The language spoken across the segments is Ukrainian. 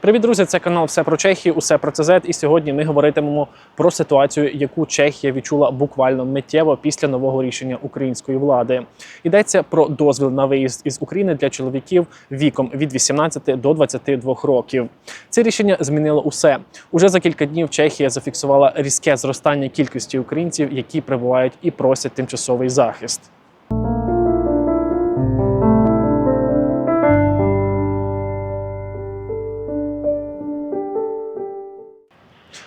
Привіт, друзі! Це канал Все про Чехію, усе про ЦЗ. І сьогодні ми говоритимемо про ситуацію, яку Чехія відчула буквально миттєво після нового рішення української влади. Йдеться про дозвіл на виїзд із України для чоловіків віком від 18 до 22 років. Це рішення змінило усе. Уже за кілька днів Чехія зафіксувала різке зростання кількості українців, які прибувають і просять тимчасовий захист.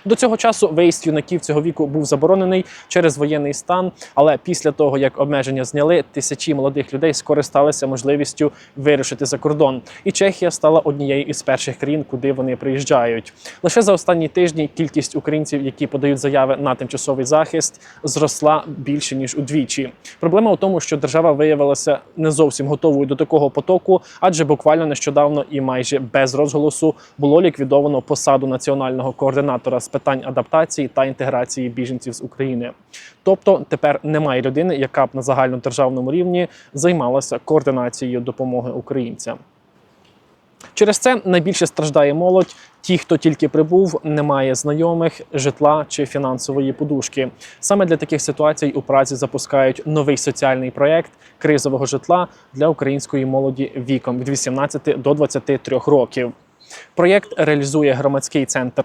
До цього часу виїзд юнаків цього віку був заборонений через воєнний стан. Але після того, як обмеження зняли, тисячі молодих людей скористалися можливістю вирушити за кордон. І Чехія стала однією із перших країн, куди вони приїжджають. Лише за останні тижні кількість українців, які подають заяви на тимчасовий захист, зросла більше ніж удвічі. Проблема у тому, що держава виявилася не зовсім готовою до такого потоку, адже буквально нещодавно і майже без розголосу було ліквідовано посаду національного координатора з питань адаптації та інтеграції біженців з України. Тобто тепер немає людини, яка б на загальнодержавному рівні займалася координацією допомоги українцям. Через це найбільше страждає молодь. Ті, хто тільки прибув, не має знайомих, житла чи фінансової подушки. Саме для таких ситуацій у Празі запускають новий соціальний проєкт кризового житла для української молоді віком від 18 до 23 років. Проєкт реалізує громадський центр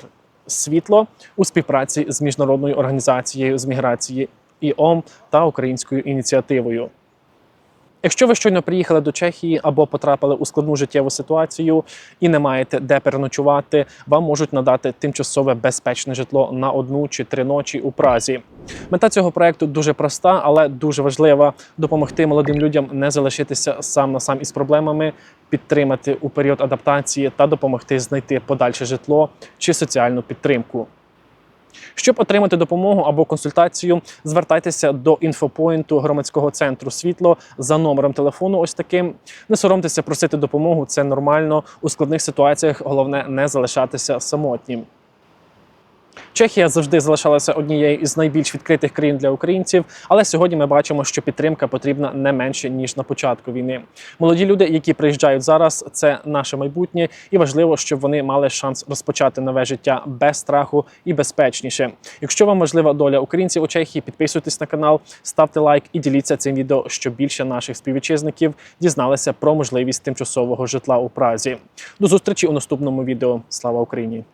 світло у співпраці з міжнародною організацією з міграції ІОМ та українською ініціативою. Якщо ви щойно приїхали до Чехії або потрапили у складну життєву ситуацію і не маєте де переночувати, вам можуть надати тимчасове безпечне житло на одну чи три ночі у Празі. Мета цього проекту дуже проста, але дуже важлива допомогти молодим людям не залишитися сам на сам із проблемами, підтримати у період адаптації та допомогти знайти подальше житло чи соціальну підтримку. Щоб отримати допомогу або консультацію, звертайтеся до інфопоінту громадського центру світло за номером телефону. Ось таким. Не соромтеся просити допомогу, це нормально. У складних ситуаціях головне не залишатися самотнім. Чехія завжди залишалася однією із найбільш відкритих країн для українців, але сьогодні ми бачимо, що підтримка потрібна не менше ніж на початку війни. Молоді люди, які приїжджають зараз, це наше майбутнє, і важливо, щоб вони мали шанс розпочати нове життя без страху і безпечніше. Якщо вам важлива доля українців у Чехії, підписуйтесь на канал, ставте лайк і діліться цим відео, щоб більше наших співвітчизників дізналися про можливість тимчасового житла у Празі. До зустрічі у наступному відео. Слава Україні!